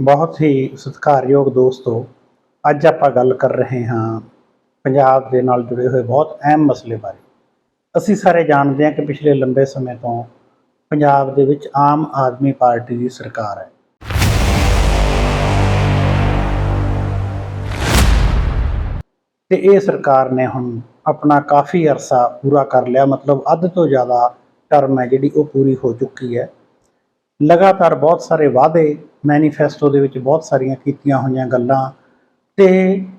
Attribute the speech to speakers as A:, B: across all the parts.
A: ਬਹੁਤ ਹੀ ਸਤਿਕਾਰਯੋਗ ਦੋਸਤੋ, ਅੱਜ ਆਪਾਂ ਗੱਲ ਕਰ ਰਹੇ ਹਾਂ ਪੰਜਾਬ ਦੇ ਨਾਲ ਜੁੜੇ ਹੋਏ ਬਹੁਤ ਅਹਿਮ ਮਸਲੇ ਬਾਰੇ। ਅਸੀਂ ਸਾਰੇ ਜਾਣਦੇ ਹਾਂ ਕਿ ਪਿਛਲੇ ਲੰਬੇ ਸਮੇਂ ਤੋਂ ਪੰਜਾਬ ਦੇ ਵਿੱਚ ਆਮ ਆਦਮੀ ਪਾਰਟੀ ਦੀ ਸਰਕਾਰ ਹੈ। ਤੇ ਇਹ ਸਰਕਾਰ ਨੇ ਹੁਣ ਆਪਣਾ ਕਾਫੀ ਅਰਸਾ ਪੂਰਾ ਕਰ ਲਿਆ, ਮਤਲਬ ਅੱਧ ਤੋਂ ਜ਼ਿਆਦਾ ਟਰਮ ਹੈ ਜਿਹੜੀ ਉਹ ਪੂਰੀ ਹੋ ਚੁੱਕੀ ਹੈ। ਲਗਾਤਾਰ ਬਹੁਤ ਸਾਰੇ ਵਾਅਦੇ ਮੈਨੀਫੈਸਟੋ ਦੇ ਵਿੱਚ ਬਹੁਤ ਸਾਰੀਆਂ ਕੀਤੀਆਂ ਹੋਈਆਂ ਗੱਲਾਂ ਤੇ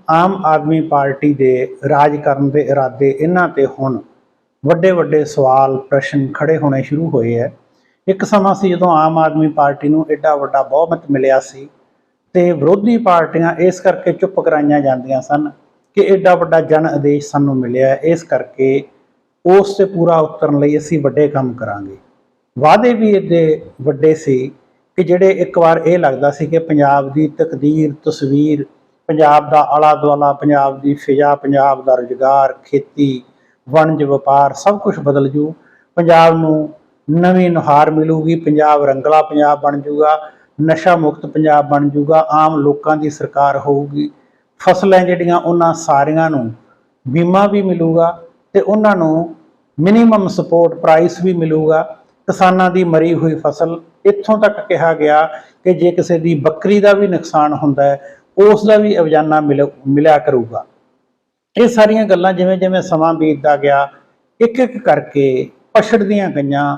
A: ਆਮ ਆਦਮੀ ਪਾਰਟੀ ਦੇ ਰਾਜ ਕਰਨ ਦੇ ਇਰਾਦੇ ਇਹਨਾਂ ਤੇ ਹੁਣ ਵੱਡੇ ਵੱਡੇ ਸਵਾਲ, ਪ੍ਰਸ਼ਨ ਖੜੇ ਹੋਣੇ ਸ਼ੁਰੂ ਹੋਏ ਹੈ। ਇੱਕ ਸਮਾਂ ਸੀ ਜਦੋਂ ਆਮ ਆਦਮੀ ਪਾਰਟੀ ਨੂੰ ਐਡਾ ਵੱਡਾ ਬਹੁਮਤ ਮਿਲਿਆ ਸੀ ਤੇ ਵਿਰੋਧੀ ਪਾਰਟੀਆਂ ਇਸ ਕਰਕੇ ਚੁੱਪ ਕਰਾਈਆਂ ਜਾਂਦੀਆਂ ਸਨ ਕਿ ਐਡਾ ਵੱਡਾ ਜਨ ਆਦੇਸ਼ ਸਾਨੂੰ ਮਿਲਿਆ ਇਸ ਕਰਕੇ ਉਸ ਤੇ ਪੂਰਾ ਉਤਰਨ ਲਈ ਅਸੀਂ ਵੱਡੇ ਕੰਮ ਕਰਾਂਗੇ। ਵਾਅਦੇ ਵੀ ਇਹਦੇ ਵੱਡੇ ਸੀ ਕਿ ਜਿਹੜੇ ਇੱਕ ਵਾਰ ਇਹ ਲੱਗਦਾ ਸੀ ਕਿ ਪੰਜਾਬ ਦੀ ਤਕਦੀਰ, ਤਸਵੀਰ, ਪੰਜਾਬ ਦਾ ਆਲਾ ਦੁਆਲਾ ਪੰਜਾਬ ਦੀ ਫਿਜ਼ਾ, ਪੰਜਾਬ ਦਾ ਰੁਜ਼ਗਾਰ, ਖੇਤੀ, ਵਣਜ, ਵਪਾਰ ਸਭ ਕੁਝ ਬਦਲ ਜੂ। ਪੰਜਾਬ ਨੂੰ ਨਵੀਂ ਨੁਹਾਰ ਮਿਲੂਗੀ, ਪੰਜਾਬ ਰੰਗਲਾ ਪੰਜਾਬ ਬਣ ਜੂਗਾ, ਨਸ਼ਾ ਮੁਕਤ ਪੰਜਾਬ ਬਣ ਜੂਗਾ, ਆਮ ਲੋਕਾਂ ਦੀ ਸਰਕਾਰ ਹੋਊਗੀ। ਫਸਲਾਂ ਜਿਹੜੀਆਂ ਉਹਨਾਂ ਸਾਰੀਆਂ ਨੂੰ ਬੀਮਾ ਵੀ ਮਿਲੂਗਾ ਤੇ ਉਹਨਾਂ ਨੂੰ ਮਿਨੀਮਮ ਸਪੋਰਟ ਪ੍ਰਾਈਸ ਵੀ ਮਿਲੂਗਾ। ਕਿਸਾਨਾਂ ਦੀ ਮਰੀ ਹੋਈ ਫਸਲ ਇੱਥੋਂ ਤੱਕ ਕਿਹਾ ਗਿਆ ਕਿ ਜੇ ਕਿਸੇ ਦੀ ਬੱਕਰੀ ਦਾ ਵੀ ਨੁਕਸਾਨ ਹੁੰਦਾ ਹੈ, ਉਸ ਦਾ ਵੀ ਅਵਜਾਨਾ ਮਿਲ, ਮਿਲਿਆ ਕਰੂਗਾ। ਇਹ ਸਾਰੀਆਂ ਗੱਲਾਂ ਜਿਵੇਂ ਜਿਵੇਂ ਸਮਾਂ ਬੀਤਦਾ ਗਿਆ, ਇੱਕ ਇੱਕ ਕਰਕੇ ਪਛੜਦੀਆਂ ਗਈਆਂ,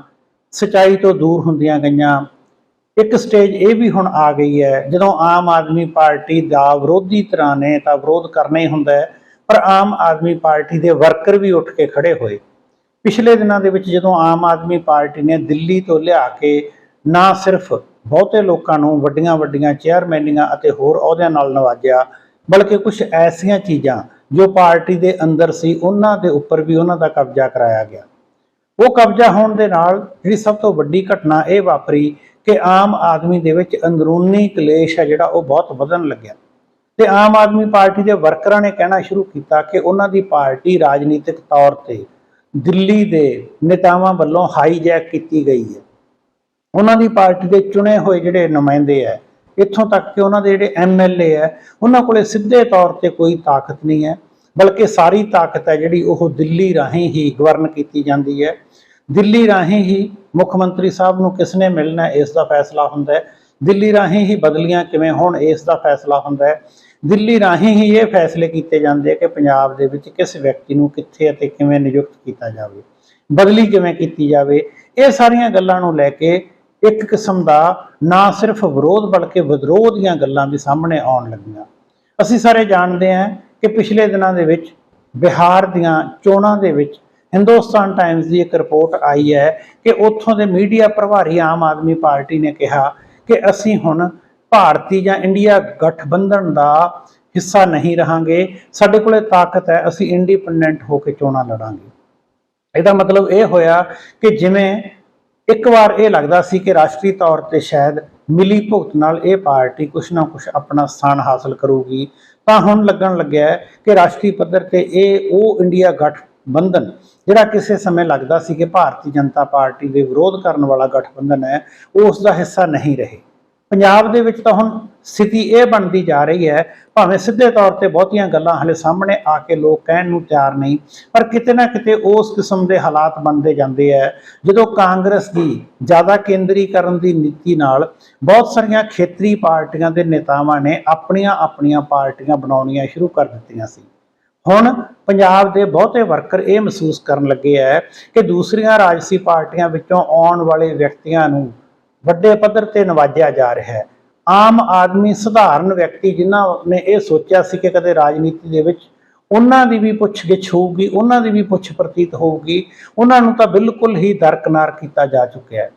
A: ਸਚਾਈ ਤੋਂ ਦੂਰ ਹੁੰਦੀਆਂ ਗਈਆਂ। ਇੱਕ ਸਟੇਜ ਇਹ ਵੀ ਹੁਣ ਆ ਗਈ ਹੈ, ਜਦੋਂ ਆਮ ਆਦਮੀ ਪਾਰਟੀ ਦਾ ਵਿਰੋਧੀ ਤਰ੍ਹਾਂ ਨੇ ਤਾਂ ਵਿਰੋਧ ਕਰਨਾ ਹੀ ਹੁੰਦਾ ਹੈ, ਪਰ ਆਮ ਆਦਮੀ ਪਾਰਟੀ ਦੇ ਵਰਕਰ ਵੀ ਉੱਠ ਕੇ ਖੜੇ ਹੋਏ। ਪਿਛਲੇ ਦਿਨਾਂ ਦੇ ਵਿੱਚ ਜਦੋਂ ਆਮ ਆਦਮੀ ਪਾਰਟੀ ਨੇ ਦਿੱਲੀ ਤੋਂ ਲਿਆ ਕੇ ਨਾ ਸਿਰਫ ਬਹੁਤੇ ਲੋਕਾਂ ਨੂੰ ਵੱਡੀਆਂ ਵੱਡੀਆਂ ਚੇਅਰਮੈਨੀਆਂ ਅਤੇ ਹੋਰ ਅਹੁਦਿਆਂ ਨਾਲ ਨਵਾਜਿਆ, ਬਲਕਿ ਕੁਝ ਐਸੀਆਂ ਚੀਜ਼ਾਂ ਜੋ ਪਾਰਟੀ ਦੇ ਅੰਦਰ ਸੀ, ਉਹਨਾਂ ਦੇ ਉੱਪਰ ਵੀ ਉਹਨਾਂ ਦਾ ਕਬਜ਼ਾ ਕਰਾਇਆ ਗਿਆ। ਉਹ ਕਬਜ਼ਾ ਹੋਣ ਦੇ ਨਾਲ ਜਿਹੜੀ ਸਭ ਤੋਂ ਵੱਡੀ ਘਟਨਾ ਇਹ ਵਾਪਰੀ ਕਿ ਆਮ ਆਦਮੀ ਦੇ ਵਿੱਚ ਅੰਦਰੂਨੀ ਕਲੇਸ਼ ਹੈ ਜਿਹੜਾ ਉਹ ਬਹੁਤ ਵਧਣ ਲੱਗਿਆ। ਤੇ ਆਮ ਆਦਮੀ ਪਾਰਟੀ ਦੇ ਵਰਕਰਾਂ ਨੇ ਕਹਿਣਾ ਸ਼ੁਰੂ ਕੀਤਾ ਕਿ ਉਹਨਾਂ ਦੀ ਪਾਰਟੀ ਰਾਜਨੀਤਿਕ ਤੌਰ ਤੇ ਦਿੱਲੀ ਦੇ ਨੇਤਾਵਾਂ ਵੱਲੋਂ ਹਾਈਜੈਕ ਕੀਤੀ ਗਈ ਹੈ। ਉਹਨਾਂ ਦੀ ਪਾਰਟੀ ਦੇ ਚੁਣੇ ਹੋਏ ਜਿਹੜੇ ਨੁਮਾਇੰਦੇ ਹੈ, ਇੱਥੋਂ ਤੱਕ ਕਿ ਉਹਨਾਂ ਦੇ ਜਿਹੜੇ ਐਮਐਲਏ ਹੈ, ਉਹਨਾਂ ਕੋਲੇ ਸਿੱਧੇ ਤੌਰ ਤੇ ਕੋਈ ਤਾਕਤ ਨਹੀਂ ਹੈ, ਬਲਕਿ ਸਾਰੀ ਤਾਕਤ ਹੈ ਜਿਹੜੀ ਉਹ ਦਿੱਲੀ ਰਾਹੀਂ ਹੀ ਗਵਰਨ ਕੀਤੀ ਜਾਂਦੀ ਹੈ। ਦਿੱਲੀ ਰਾਹੀਂ ਹੀ ਮੁੱਖ ਮੰਤਰੀ ਸਾਹਿਬ ਨੂੰ ਕਿਸਨੇ ਮਿਲਣਾ ਇਸ ਦਾ ਫੈਸਲਾ ਹੁੰਦਾ ਹੈ। ਦਿੱਲੀ ਰਾਹੀਂ ਹੀ ਬਦਲੀਆਂ ਕਿਵੇਂ ਹੋਣ, ਇਸ ਦਾ ਫੈਸਲਾ ਹੁੰਦਾ ਹੈ। ਦਿੱਲੀ ਰਾਹੀਂ ਹੀ ਇਹ ਫੈਸਲੇ ਕੀਤੇ ਜਾਂਦੇ ਆ ਕਿ ਪੰਜਾਬ ਦੇ ਵਿੱਚ ਕਿਸ ਵਿਅਕਤੀ ਨੂੰ ਕਿੱਥੇ ਅਤੇ ਕਿਵੇਂ ਨਿਯੁਕਤ ਕੀਤਾ ਜਾਵੇ, ਬਦਲੀ ਕਿਵੇਂ ਕੀਤੀ ਜਾਵੇ, ਇਹ ਸਾਰੀਆਂ ਗੱਲਾਂ ਨੂੰ ਲੈ ਕੇ ਇੱਕ ਕਿਸਮ ਦਾ ਨਾ ਸਿਰਫ ਵਿਰੋਧ ਬਲਕਿ ਵਿਦਰੋਹ ਦੀਆਂ ਗੱਲਾਂ ਵੀ ਸਾਹਮਣੇ ਆਉਣ ਲੱਗੀਆਂ। ਅਸੀਂ ਸਾਰੇ ਜਾਣਦੇ ਹਾਂ ਕਿ ਪਿਛਲੇ ਦਿਨਾਂ ਦੇ ਵਿੱਚ ਬਿਹਾਰ ਦੀਆਂ ਚੋਣਾਂ ਦੇ ਵਿੱਚ ਹਿੰਦੁਸਤਾਨ ਟਾਈਮਜ਼ ਦੀ ਇੱਕ ਰਿਪੋਰਟ ਆਈ ਹੈ ਕਿ ਉੱਥੋਂ ਦੇ ਮੀਡੀਆ ਪ੍ਰਭਾਰੀ ਆਮ ਆਦਮੀ ਪਾਰਟੀ ਨੇ ਕਿਹਾ ਕਿ ਅਸੀਂ ਹੁਣ ਭਾਰਤੀ ਜਾਂ ਇੰਡੀਆ ਗਠਬੰਧਨ ਦਾ ਹਿੱਸਾ ਨਹੀਂ ਰਹਾਂਗੇ, ਸਾਡੇ ਕੋਲੇ ਤਾਕਤ ਹੈ, ਅਸੀਂ ਇੰਡੀਪੈਂਡੈਂਟ ਹੋ ਕੇ ਚੋਣਾਂ ਲੜਾਂਗੇ। ਇਹਦਾ ਮਤਲਬ ਇਹ ਹੋਇਆ ਕਿ ਜਿਵੇਂ ਇੱਕ ਵਾਰ ਇਹ ਲੱਗਦਾ ਸੀ ਕਿ ਰਾਸ਼ਟਰੀ ਤੌਰ ਤੇ ਸ਼ਾਇਦ ਮਿਲੀ ਭੁਗਤ ਨਾਲ ਇਹ ਪਾਰਟੀ ਕੁਛ ਨਾ ਕੁਛ ਆਪਣਾ ਸਥਾਨ ਹਾਸਲ ਕਰੂਗੀ, ਤਾਂ ਹੁਣ ਲੱਗਣ ਲੱਗਿਆ ਕਿ ਰਾਸ਼ਟਰੀ ਪੱਧਰ ਤੇ ਇਹ ਉਹ ਇੰਡੀਆ ਗਠਬੰਧਨ, ਜਿਹੜਾ ਕਿਸੇ ਸਮੇਂ ਲੱਗਦਾ ਸੀ ਕਿ ਭਾਰਤੀ ਜਨਤਾ ਪਾਰਟੀ ਦੇ ਵਿਰੋਧ ਕਰਨ ਵਾਲਾ ਗਠਬੰਧਨ ਹੈ, ਉਸ ਦਾ ਹਿੱਸਾ ਨਹੀਂ ਰਹੇ। ਪੰਜਾਬ ਦੇ ਵਿੱਚ ਤਾਂ ਹੁਣ ਸਥਿਤੀ ਇਹ ਬਣਦੀ ਜਾ ਰਹੀ ਹੈ, ਭਾਵੇਂ ਸਿੱਧੇ ਤੌਰ ਤੇ ਬਹੁਤੀਆਂ ਗੱਲਾਂ ਹਲੇ ਸਾਹਮਣੇ ਆ ਕੇ ਲੋਕ ਕਹਿਣ ਨੂੰ ਤਿਆਰ ਨਹੀਂ, ਪਰ ਕਿਤੇ ਨਾ ਕਿਤੇ ਉਸ ਕਿਸਮ ਦੇ ਹਾਲਾਤ ਬਣਦੇ ਜਾਂਦੇ ਹੈ ਜਦੋਂ ਕਾਂਗਰਸ ਦੀ ਜ਼ਿਆਦਾ ਕੇਂਦਰੀਕਰਨ ਦੀ ਨੀਤੀ ਨਾਲ ਬਹੁਤ ਸਾਰੀਆਂ ਖੇਤਰੀ ਪਾਰਟੀਆਂ ਦੇ ਨੇਤਾਵਾਂ ਨੇ ਆਪਣੀਆਂ ਆਪਣੀਆਂ ਪਾਰਟੀਆਂ ਬਣਾਉਣੀਆਂ ਸ਼ੁਰੂ ਕਰ ਦਿੱਤੀਆਂ ਸੀ। ਹੁਣ ਪੰਜਾਬ ਦੇ ਬਹੁਤੇ ਵਰਕਰ ਇਹ ਮਹਿਸੂਸ ਕਰਨ ਲੱਗੇ ਹੈ ਕਿ ਦੂਸਰੀਆਂ ਰਾਜਸੀ ਪਾਰਟੀਆਂ ਵਿੱਚੋਂ ਆਉਣ ਵਾਲੇ ਵਿਅਕਤੀਆਂ ਨੂੰ ਵੱਡੇ ਪੱਧਰ ਤੇ ਨਵਾਜਿਆ ਜਾ ਰਿਹਾ ਹੈ। ਆਮ ਆਦਮੀ, ਸਧਾਰਨ ਵਿਅਕਤੀ ਜਿਨ੍ਹਾਂ ਨੇ ਇਹ ਸੋਚਿਆ ਸੀ ਕਿ ਕਦੇ ਰਾਜਨੀਤੀ ਦੇ ਵਿੱਚ ਉਹਨਾਂ ਦੀ ਵੀ ਪੁੱਛਗਿੱਛ ਹੋਊਗੀ, ਉਹਨਾਂ ਦੀ ਵੀ ਪੁੱਛ ਪ੍ਰਤੀਤ ਹੋਊਗੀ, ਉਹਨਾਂ ਨੂੰ ਤਾਂ ਬਿਲਕੁਲ ਹੀ ਦਰਕਨਾਰ ਕੀਤਾ ਜਾ ਚੁੱਕਿਆ ਹੈ।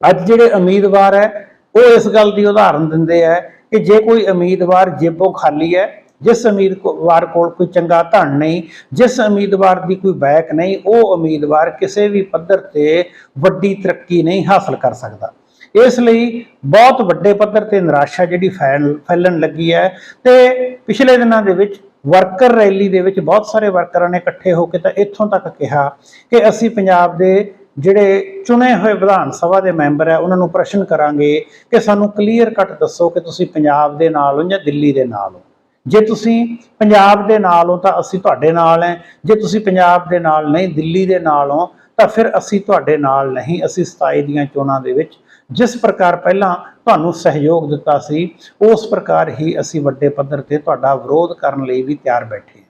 A: ਅੱਜ ਜਿਹੜੇ ਉਮੀਦਵਾਰ ਹੈ, ਉਹ ਇਸ ਗੱਲ ਦੀ ਉਦਾਹਰਨ ਦਿੰਦੇ ਹੈ ਕਿ ਜੇ ਕੋਈ ਉਮੀਦਵਾਰ ਜੇਬੋਂ ਖਾਲੀ ਹੈ ਜਿਸ ਉਮੀਦਵਾਰ ਕੋਲ ਕੋਈ ਚੰਗਾ ਧਨ ਨਹੀਂ, ਜਿਸ ਉਮੀਦਵਾਰ ਦੀ ਕੋਈ ਬੈਕ ਨਹੀਂ, ਉਹ ਉਮੀਦਵਾਰ ਕਿਸੇ ਵੀ ਪੱਧਰ ਤੇ ਵੱਡੀ ਤਰੱਕੀ ਨਹੀਂ ਹਾਸਲ ਕਰ ਸਕਦਾ। ਇਸ ਲਈ ਬਹੁਤ ਵੱਡੇ ਪੱਧਰ ਤੇ ਨਿਰਾਸ਼ਾ ਜਿਹੜੀ ਫੈਲ- ਫੈਲਣ ਲੱਗੀ ਹੈ ਤੇ ਪਿਛਲੇ ਦਿਨਾਂ ਦੇ ਵਿੱਚ ਵਰਕਰ ਰੈਲੀ ਦੇ ਵਿੱਚ ਬਹੁਤ ਸਾਰੇ ਵਰਕਰਾਂ ਨੇ ਇਕੱਠੇ ਹੋ ਕੇ ਤਾਂ ਇੱਥੋਂ ਤੱਕ ਕਿਹਾ ਕਿ ਅਸੀਂ ਪੰਜਾਬ ਦੇ ਜਿਹੜੇ ਚੁਣੇ ਹੋਏ ਵਿਧਾਨ ਸਭਾ ਦੇ ਮੈਂਬਰ ਹੈ, ਉਹਨਾਂ ਨੂੰ ਪ੍ਰਸ਼ਨ ਕਰਾਂਗੇ ਕਿ ਸਾਨੂੰ ਕਲੀਅਰ ਕੱਟ ਦੱਸੋ ਕਿ ਤੁਸੀਂ ਪੰਜਾਬ ਦੇ ਨਾਲ ਹੋ ਜਾਂ ਦਿੱਲੀ ਦੇ ਨਾਲ ਹੋ। ਜੇ ਤੁਸੀਂ ਪੰਜਾਬ ਦੇ ਨਾਲ ਹੋ ਤਾਂ ਅਸੀਂ ਤੁਹਾਡੇ ਨਾਲ ਹੈ। ਜੇ ਤੁਸੀਂ ਪੰਜਾਬ ਦੇ ਨਾਲ ਨਹੀਂ, ਦਿੱਲੀ ਦੇ ਨਾਲ ਹੋ ਤਾਂ ਫਿਰ ਅਸੀਂ ਤੁਹਾਡੇ ਨਾਲ ਨਹੀਂ। ਅਸੀਂ 27 ਦੀਆਂ ਚੋਣਾਂ ਦੇ ਵਿੱਚ ਜਿਸ ਪ੍ਰਕਾਰ ਪਹਿਲਾਂ ਤੁਹਾਨੂੰ ਸਹਿਯੋਗ ਦਿੱਤਾ ਸੀ, ਉਸ ਪ੍ਰਕਾਰ ਹੀ ਅਸੀਂ ਵੱਡੇ ਪੱਧਰ ਤੇ ਤੁਹਾਡਾ ਵਿਰੋਧ ਕਰਨ ਲਈ ਵੀ ਤਿਆਰ ਬੈਠੇ ਹਾਂ।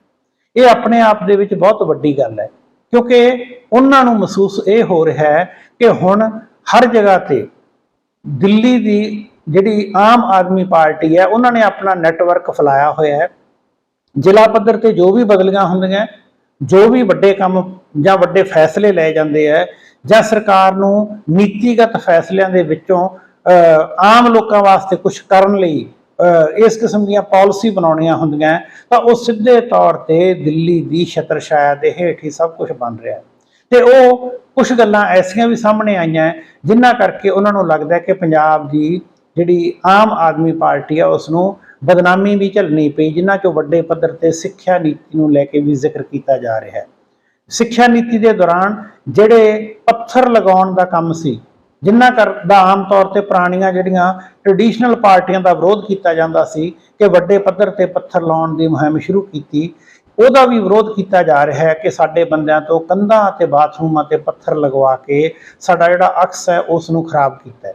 A: ਇਹ ਆਪਣੇ ਆਪ ਦੇ ਵਿੱਚ ਬਹੁਤ ਵੱਡੀ ਗੱਲ ਹੈ, ਕਿਉਂਕਿ ਉਹਨਾਂ ਨੂੰ ਮਹਿਸੂਸ ਇਹ ਹੋ ਰਿਹਾ ਹੈ ਕਿ ਹੁਣ ਹਰ ਜਗ੍ਹਾ ਤੇ ਦਿੱਲੀ ਦੀ ਜਿਹੜੀ ਆਮ ਆਦਮੀ ਪਾਰਟੀ ਹੈ ਉਹਨਾਂ ਨੇ ਆਪਣਾ ਨੈਟਵਰਕ ਫੈਲਾਇਆ ਹੋਇਆ ਹੈ। ਜ਼ਿਲ੍ਹਾ ਪੱਧਰ ਤੇ ਜੋ ਵੀ ਬਦਲੀਆਂ ਹੁੰਦੀਆਂ ਜੋ ਵੀ ਵੱਡੇ ਕੰਮ ਜਾਂ ਵੱਡੇ ਫੈਸਲੇ ਲਏ ਜਾਂਦੇ ਹੈ ਜਾਂ ਸਰਕਾਰ ਨੂੰ ਨੀਤੀਗਤ ਫੈਸਲਿਆਂ ਦੇ ਵਿੱਚੋਂ ਆਮ ਲੋਕਾਂ ਵਾਸਤੇ ਕੁਝ ਕਰਨ ਲਈ ਇਸ ਕਿਸਮ ਦੀਆਂ ਪਾਲਿਸੀ ਬਣਾਉਣੀਆਂ ਹੁੰਦੀਆਂ ਤਾਂ ਉਹ ਸਿੱਧੇ ਤੌਰ ਤੇ ਦਿੱਲੀ ਦੀ ਛਤਰਛਾਇਆ ਦੇ ਹੇਠ ਹੀ ਸਭ ਕੁਝ ਬਣ ਰਿਹਾ ਹੈ। ਤੇ ਉਹ ਕੁਝ ਗੱਲਾਂ ਐਸੀਆਂ ਵੀ ਸਾਹਮਣੇ ਆਈਆਂ ਹੈ, ਜਿਨ੍ਹਾਂ ਕਰਕੇ ਉਹਨਾਂ ਨੂੰ ਲੱਗਦਾ ਕਿ ਪੰਜਾਬ ਦੀ ਜਿਹੜੀ ਆਮ ਆਦਮੀ ਪਾਰਟੀ ਆ ਉਸ ਨੂੰ ਬਦਨਾਮੀ ਵੀ ਝੱਲਣੀ ਪਈ, ਜਿਨ੍ਹਾਂ ਚੋਂ ਵੱਡੇ ਪੱਧਰ ਤੇ ਸਿੱਖਿਆ ਨੀਤੀ ਨੂੰ ਲੈ ਕੇ ਵੀ ਜ਼ਿਕਰ ਕੀਤਾ ਜਾ ਰਿਹਾ ਹੈ। ਸਿੱਖਿਆ ਨੀਤੀ ਦੇ ਦੌਰਾਨ ਜਿਹੜੇ ਪੱਥਰ ਲਗਾਉਣ ਦਾ ਕੰਮ ਸੀ, ਜਿਨ੍ਹਾਂ ਕਰ, ਦਾ ਆਮ ਤੌਰ ਤੇ ਪੁਰਾਣੀਆਂ ਜਿਹੜੀਆਂ ਟ੍ਰੈਡੀਸ਼ਨਲ ਪਾਰਟੀਆਂ ਦਾ ਵਿਰੋਧ ਕੀਤਾ ਜਾਂਦਾ ਸੀ ਕਿ ਵੱਡੇ ਪੱਧਰ ਤੇ ਪੱਥਰ ਲਾਉਣ ਦੀ ਮੁਹਿੰਮ ਸ਼ੁਰੂ ਕੀਤੀ, ਉਹਦਾ ਵੀ ਵਿਰੋਧ ਕੀਤਾ ਜਾ ਰਿਹਾ ਹੈ ਕਿ ਸਾਡੇ ਬੰਦਿਆਂ ਤੋਂ ਕੰਧਾਂ ਅਤੇ ਬਾਥਰੂਮਾਂ ਤੇ ਪੱਥਰ ਲਗਵਾ ਕੇ ਸਾਡਾ ਜਿਹੜਾ ਅਕਸ ਹੈ ਉਸ ਨੂੰ ਖਰਾਬ ਕੀਤਾ ਹੈ।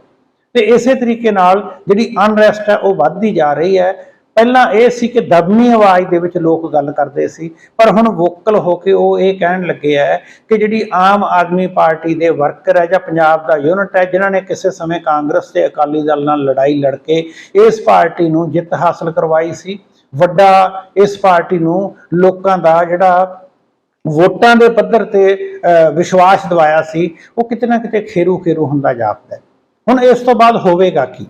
A: ਤੇ ਇਸੇ ਤਰੀਕੇ ਨਾਲ ਜਿਹੜੀ ਅਨਰੈਸਟ ਹੈ ਉਹ ਵੱਧਦੀ ਜਾ ਰਹੀ ਹੈ। ਪਹਿਲਾਂ ਇਹ ਸੀ ਕਿ ਦਬਮੀ ਆਵਾਜ਼ ਦੇ ਵਿੱਚ ਲੋਕ ਗੱਲ ਕਰਦੇ ਸੀ, ਪਰ ਹੁਣ ਵੋਕਲ ਹੋ ਕੇ ਉਹ ਇਹ ਕਹਿਣ ਲੱਗੇ ਹੈ ਕਿ ਜਿਹੜੀ ਆਮ ਆਦਮੀ ਪਾਰਟੀ ਦੇ ਵਰਕਰ ਹੈ ਜਾਂ ਪੰਜਾਬ ਦਾ ਯੂਨਿਟ ਹੈ, ਜਿਨ੍ਹਾਂ ਨੇ ਕਿਸੇ ਸਮੇਂ ਕਾਂਗਰਸ ਤੇ ਅਕਾਲੀ ਦਲ ਨਾਲ ਲੜਾਈ ਲੜ ਕੇ ਇਸ ਪਾਰਟੀ ਨੂੰ ਜਿੱਤ ਹਾਸਲ ਕਰਵਾਈ ਸੀ। ਵੱਡਾ ਇਸ ਪਾਰਟੀ ਨੂੰ ਲੋਕਾਂ ਦਾ ਜਿਹੜਾ ਵੋਟਾਂ ਦੇ ਪੱਧਰ ਤੇ ਵਿਸ਼ਵਾਸ ਦਿਵਾਇਆ ਸੀ, ਉਹ ਕਿਤੇ ਨਾ ਕਿਤੇ ਖੇਰੂ ਖੇਰੂ ਹੁੰਦਾ ਜਾਪਦਾ ਹੁਣ ਇਸ ਤੋਂ ਬਾਅਦ ਹੋਵੇਗਾ ਕੀ?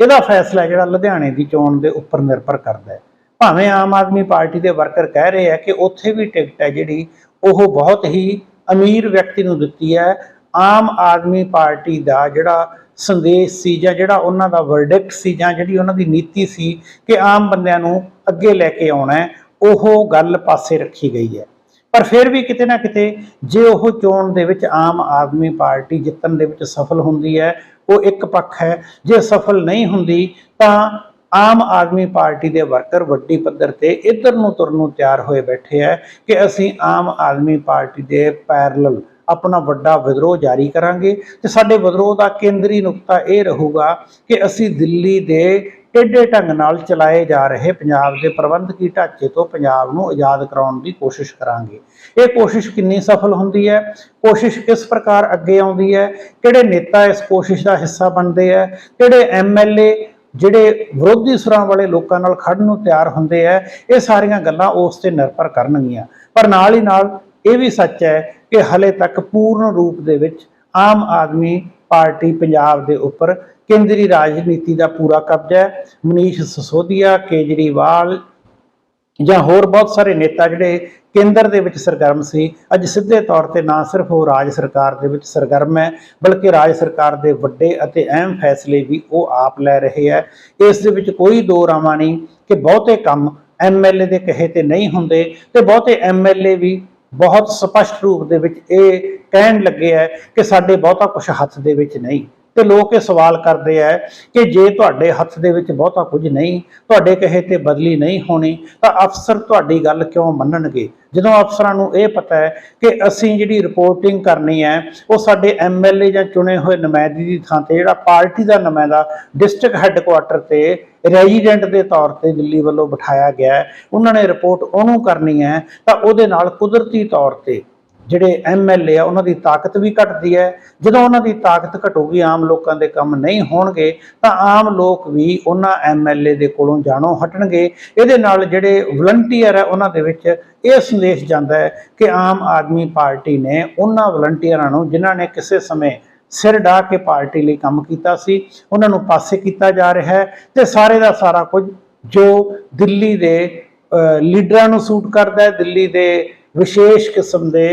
A: ਇਹਦਾ ਫੈਸਲਾ ਜਿਹੜਾ ਲੁਧਿਆਣੇ ਦੀ ਚੋਣ ਦੇ ਉੱਪਰ ਨਿਰਭਰ ਕਰਦਾ ਹੈ। ਭਾਵੇਂ ਆਮ ਆਦਮੀ ਪਾਰਟੀ ਦੇ ਵਰਕਰ ਕਹਿ ਰਹੇ ਆ ਕਿ ਉੱਥੇ ਵੀ ਟਿਕਟ ਹੈ ਜਿਹੜੀ, ਉਹ ਬਹੁਤ ਹੀ ਅਮੀਰ ਵਿਅਕਤੀ ਨੂੰ ਦਿੱਤੀ ਹੈ। ਆਮ ਆਦਮੀ ਪਾਰਟੀ ਦਾ ਜਿਹੜਾ ਸੰਦੇਸ਼ ਸੀ ਜਾਂ ਜਿਹੜਾ ਉਹਨਾਂ ਦਾ ਵਰਡਿਕਟ ਸੀ ਜਾਂ ਜਿਹੜੀ ਉਹਨਾਂ ਦੀ ਨੀਤੀ ਸੀ ਕਿ ਆਮ ਬੰਦਿਆਂ ਨੂੰ ਅੱਗੇ ਲੈ ਕੇ ਆਉਣਾ ਉਹ ਗੱਲ ਪਾਸੇ ਰੱਖੀ ਗਈ ਹੈ। ਪਰ ਫਿਰ ਵੀ ਕਿਤੇ ਨਾ ਕਿਤੇ ਜੇ ਉਹ ਚੋਣ ਦੇ ਵਿੱਚ ਆਮ ਆਦਮੀ ਪਾਰਟੀ ਜਿੱਤਣ ਦੇ ਵਿੱਚ ਸਫਲ ਹੁੰਦੀ ਹੈ ਉਹ ਇੱਕ ਪੱਖ ਹੈ। ਜੇ ਸਫਲ ਨਹੀਂ ਹੁੰਦੀ, ਤਾਂ ਆਮ ਆਦਮੀ ਪਾਰਟੀ ਦੇ ਵਰਕਰ ਵੱਡੀ ਪੱਧਰ ਤੇ ਇੱਧਰ ਨੂੰ ਤੁਰਨ ਨੂੰ ਤਿਆਰ ਹੋਏ ਬੈਠੇ ਹੈ ਕਿ ਅਸੀਂ ਆਮ ਆਦਮੀ ਪਾਰਟੀ ਦੇ ਪੈਰਲਲ ਆਪਣਾ ਵੱਡਾ ਵਿਦਰੋਹ ਜਾਰੀ ਕਰਾਂਗੇ। ਤੇ ਸਾਡੇ ਵਿਦਰੋਹ ਦਾ ਕੇਂਦਰੀ ਨੁਕਤਾ ਇਹ ਰਹੂਗਾ ਕਿ ਅਸੀਂ ਦਿੱਲੀ ਦੇ ਟੇਢੇ ਢੰਗ ਨਾਲ ਚਲਾਏ ਜਾ ਰਹੇ ਪੰਜਾਬ ਦੇ ਪ੍ਰਬੰਧਕੀ ਢਾਂਚੇ ਤੋਂ ਪੰਜਾਬ ਨੂੰ ਆਜ਼ਾਦ ਕਰਾਉਣ ਦੀ ਕੋਸ਼ਿਸ਼ ਕਰਾਂਗੇ। ਇਹ ਕੋਸ਼ਿਸ਼ ਕਿੰਨੀ ਸਫਲ ਹੁੰਦੀ ਹੈ? ਕੋਸ਼ਿਸ਼ ਕਿਸ ਪ੍ਰਕਾਰ ਅੱਗੇ ਆਉਂਦੀ ਹੈ? ਕਿਹੜੇ ਨੇਤਾ ਇਸ ਕੋਸ਼ਿਸ਼ ਦਾ ਹਿੱਸਾ ਬਣਦੇ ਹੈ? ਕਿਹੜੇ ਐਮਐਲਏ ਜਿਹੜੇ ਵਿਰੋਧੀ ਸੁਰਾਂ ਵਾਲੇ ਲੋਕਾਂ ਨਾਲ ਖੜਨ ਨੂੰ ਤਿਆਰ ਹੁੰਦੇ ਹੈ? ਇਹ ਸਾਰੀਆਂ ਗੱਲਾਂ ਉਸ ਤੇ ਨਿਰਭਰ ਕਰਨਗੀਆਂ। ਪਰ ਨਾਲ ਹੀ ਨਾਲ ਇਹ ਵੀ ਸੱਚ ਹੈ ਕਿ ਹਲੇ ਤੱਕ ਪੂਰਨ ਰੂਪ ਦੇ ਵਿੱਚ ਆਮ ਆਦਮੀ ਪਾਰਟੀ ਪੰਜਾਬ ਦੇ ਉੱਪਰ ਕੇਂਦਰੀ ਰਾਜਨੀਤੀ ਦਾ ਪੂਰਾ ਕਬਜ਼ਾ ਹੈ। ਮਨੀਸ਼ ਸਸੋਦੀਆ, ਕੇਜਰੀਵਾਲ ਜਾਂ ਹੋਰ ਬਹੁਤ ਸਾਰੇ ਨੇਤਾ ਜਿਹੜੇ ਕੇਂਦਰ ਦੇ ਵਿੱਚ ਸਰਗਰਮ ਸੀ। ਅੱਜ ਸਿੱਧੇ ਤੌਰ ਤੇ ਨਾ ਸਿਰਫ ਉਹ ਰਾਜ ਸਰਕਾਰ ਦੇ ਵਿੱਚ ਸਰਗਰਮ ਹੈ, ਬਲਕਿ ਰਾਜ ਸਰਕਾਰ ਦੇ ਵੱਡੇ ਅਤੇ ਅਹਿਮ ਫੈਸਲੇ ਵੀ ਉਹ ਆਪ ਲੈ ਰਹੇ ਹੈ। ਇਸ ਦੇ ਵਿੱਚ ਕੋਈ ਦੋ ਰਾਵਾਂ ਨਹੀਂ ਕਿ ਬਹੁਤੇ ਕੰਮ ਐਮਐਲਏ ਦੇ ਕਹੇ ਤੇ ਨਹੀਂ ਹੁੰਦੇ ਤੇ ਬਹੁਤੇ ਐਮਐਲਏ ਵੀ ਬਹੁਤ ਸਪਸ਼ਟ ਰੂਪ ਦੇ ਵਿੱਚ ਇਹ ਕਹਿਣ ਲੱਗੇ ਹੈ ਕਿ ਸਾਡੇ ਬਹੁਤਾ ਕੁਝ ਹੱਥ ਦੇ ਵਿੱਚ ਨਹੀਂ। ਤੇ ਲੋਕ ਇਹ ਸਵਾਲ ਕਰਦੇ ਆ ਕਿ ਜੇ ਤੁਹਾਡੇ ਹੱਥ ਦੇ ਵਿੱਚ ਬਹੁਤਾ ਕੁਝ ਨਹੀਂ, ਤੁਹਾਡੇ ਕਹੇ ਤੇ ਬਦਲੀ ਨਹੀਂ ਹੋਣੀ, ਤਾਂ ਅਫਸਰ ਤੁਹਾਡੀ ਗੱਲ ਕਿਉਂ ਮੰਨਣਗੇ? ਜਦੋਂ ਅਫਸਰਾਂ ਨੂੰ ਇਹ ਪਤਾ ਹੈ ਕਿ ਅਸੀਂ ਜਿਹੜੀ ਰਿਪੋਰਟਿੰਗ ਕਰਨੀ ਹੈ, ਉਹ ਸਾਡੇ ਐਮਐਲਏ ਜਾਂ ਚੁਣੇ ਹੋਏ ਨੁਮਾਇੰਦੇ ਦੀ ਥਾਂ ਤੇ, ਜਿਹੜਾ ਪਾਰਟੀ ਦਾ ਨੁਮਾਇੰਦਾ ਡਿਸਟ੍ਰਿਕਟ ਹੈੱਡਕੁਆਟਰ ਤੇ ਰੈਜ਼ੀਡੈਂਟ ਦੇ ਤੌਰ ਤੇ ਦਿੱਲੀ ਵੱਲੋਂ ਬਿਠਾਇਆ ਗਿਆ ਉਹਨਾਂ ਨੇ ਰਿਪੋਰਟ ਉਹਨੂੰ ਕਰਨੀ ਹੈ ਤਾਂ ਉਹਦੇ ਨਾਲ ਕੁਦਰਤੀ ਤੌਰ ਤੇ ਜਿਹੜੇ ਐਮਐਲਏ ਆ, ਉਹਨਾਂ ਦੀ ਤਾਕਤ ਵੀ ਘਟਦੀ ਹੈ। ਜਦੋਂ ਉਹਨਾਂ ਦੀ ਤਾਕਤ ਘਟੂਗੀ, ਆਮ ਲੋਕਾਂ ਦੇ ਕੰਮ ਨਹੀਂ ਹੋਣਗੇ, ਤਾਂ ਆਮ ਲੋਕ ਵੀ ਉਹਨਾਂ ਐਮਐਲਏ ਦੇ ਕੋਲੋਂ ਜਾਣੋਂ ਹਟਣਗੇ। ਇਹਦੇ ਨਾਲ ਜਿਹੜੇ ਵਲੰਟੀਅਰ ਹੈ ਉਹਨਾਂ ਦੇ ਵਿੱਚ ਇਹ ਸੰਦੇਸ਼ ਜਾਂਦਾ ਹੈ ਕਿ ਆਮ ਆਦਮੀ ਪਾਰਟੀ ਨੇ ਉਹਨਾਂ ਵਲੰਟੀਅਰਾਂ ਨੂੰ, ਜਿਨ੍ਹਾਂ ਨੇ ਕਿਸੇ ਸਮੇਂ ਸਿਰ ਢਾ ਕੇ ਪਾਰਟੀ ਲਈ ਕੰਮ ਕੀਤਾ ਸੀ, ਉਹਨਾਂ ਨੂੰ ਪਾਸੇ ਕੀਤਾ ਜਾ ਰਿਹਾ ਹੈ ਤੇ ਸਾਰੇ ਦਾ ਸਾਰਾ ਕੁਝ ਜੋ ਦਿੱਲੀ ਦੇ ਲੀਡਰਾਂ ਨੂੰ ਸੂਟ ਕਰਦਾ ਹੈ, ਦਿੱਲੀ ਦੇ ਵਿਸ਼ੇਸ਼ ਕਿਸਮ ਦੇ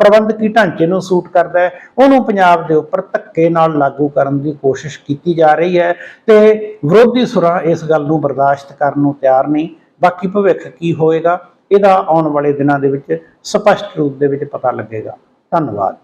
A: ਪ੍ਰਬੰਧਕੀ ਢਾਂਚੇ ਨੂੰ ਸੂਟ ਕਰਦਾ ਹੈ। ਉਹਨੂੰ ਪੰਜਾਬ ਦੇ ਉੱਪਰ ਧੱਕੇ ਨਾਲ ਲਾਗੂ ਕਰਨ ਦੀ ਕੋਸ਼ਿਸ਼ ਕੀਤੀ ਜਾ ਰਹੀ ਹੈ ਤੇ ਵਿਰੋਧੀ ਸੁਰਾਂ ਇਸ ਗੱਲ ਨੂੰ ਬਰਦਾਸ਼ਤ ਕਰਨ ਨੂੰ ਤਿਆਰ ਨਹੀਂ। ਬਾਕੀ ਭਵਿੱਖ ਕੀ ਹੋਏਗਾ, ਇਹਦਾ ਆਉਣ ਵਾਲੇ ਦਿਨਾਂ ਦੇ ਵਿੱਚ ਸਪਸ਼ਟ ਰੂਪ ਦੇ ਵਿੱਚ ਪਤਾ ਲੱਗੇਗਾ। ਧੰਨਵਾਦ।